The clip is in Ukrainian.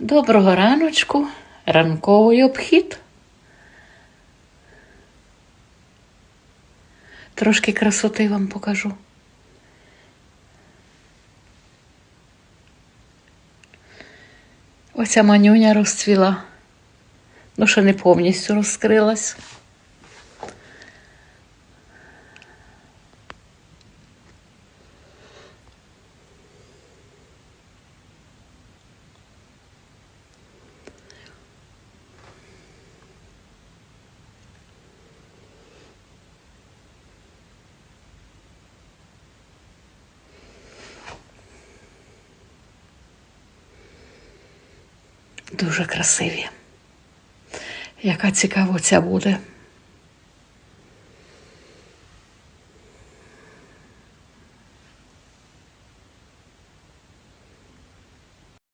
Доброго раночку, ранковий обхід. Трошки красоти вам покажу. Оця манюня розцвіла. Ну, ще не повністю розкрилась. Дуже красиві. Яка цікаво ця буде.